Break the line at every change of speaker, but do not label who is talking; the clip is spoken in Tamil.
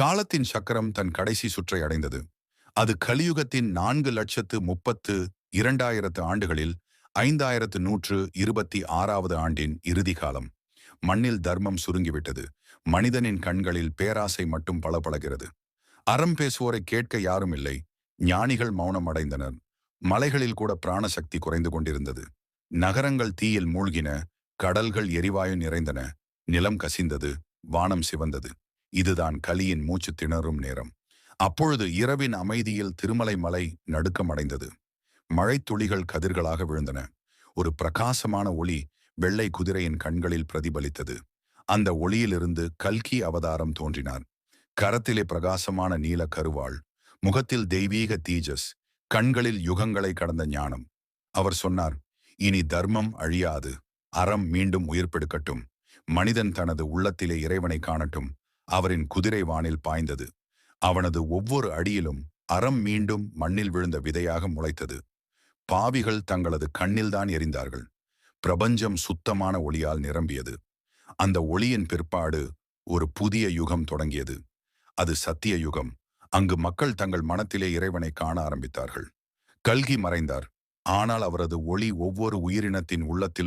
காலத்தின் சக்கரம் தன் கடைசி சுற்றை அடைந்தது. அது கலியுகத்தின் நான்கு லட்சத்து முப்பத்து இரண்டாயிரத்து ஆண்டுகளில் ஐந்தாயிரத்து நூற்று இருபத்தி ஆறாவது ஆண்டின் இறுதி காலம். மண்ணில் தர்மம் சுருங்கிவிட்டது. மனிதனின் கண்களில் பேராசை மட்டும் பளபளகிறது அறம் பேசுவோரை கேட்க யாரும் இல்லை. ஞானிகள் மௌனம் அடைந்தனர். மலைகளில் கூட பிராணசக்தி குறைந்து கொண்டிருந்தது. நகரங்கள் தீயில் மூழ்கின. கடல்கள் எரிவாயு நிறைந்தன. நிலம் கசிந்தது. வானம் சிவந்தது. இதுதான் கலியின் மூச்சு திணறும் நேரம். அப்பொழுது இரவின் அமைதியில் திருமலை மலை நடுக்கமடைந்தது. மழைத்துளிகள் கதிர்களாக விழுந்தன. ஒரு பிரகாசமான ஒளி வெள்ளை குதிரையின் கண்களில் பிரதிபலித்தது. அந்த ஒளியிலிருந்து கல்கி அவதாரம் தோன்றினார். கரத்திலே பிரகாசமான நீல கருவாள் முகத்தில் தெய்வீக தீஜஸ் கண்களில் யுகங்களை கடந்த ஞானம். அவர் சொன்னார் இனி தர்மம் அழியாது. அறம் மீண்டும் உயிர்ப்பெடுக்கட்டும். மனிதன் தனது உள்ளத்திலே இறைவனை காணட்டும். அவரின் குதிரை வானில் பாய்ந்தது. அவனது ஒவ்வொரு அடியிலும் அறம் மீண்டும் மண்ணில் விழுந்த விதையாக முளைத்தது. பாவிகள் தங்களது கண்ணில்தான் எரிந்தார்கள். பிரபஞ்சம் சுத்தமான ஒளியால் நிரம்பியது. அந்த ஒளியின் பிற்பாடு ஒரு புதிய யுகம் தொடங்கியது. அது சத்திய யுகம். அங்கு மக்கள் தங்கள் மனத்திலே இறைவனை காண ஆரம்பித்தார்கள். கல்கி மறைந்தார். ஆனால் அவரது ஒளி ஒவ்வொரு உயிரினத்தின் உள்ளத்திலும்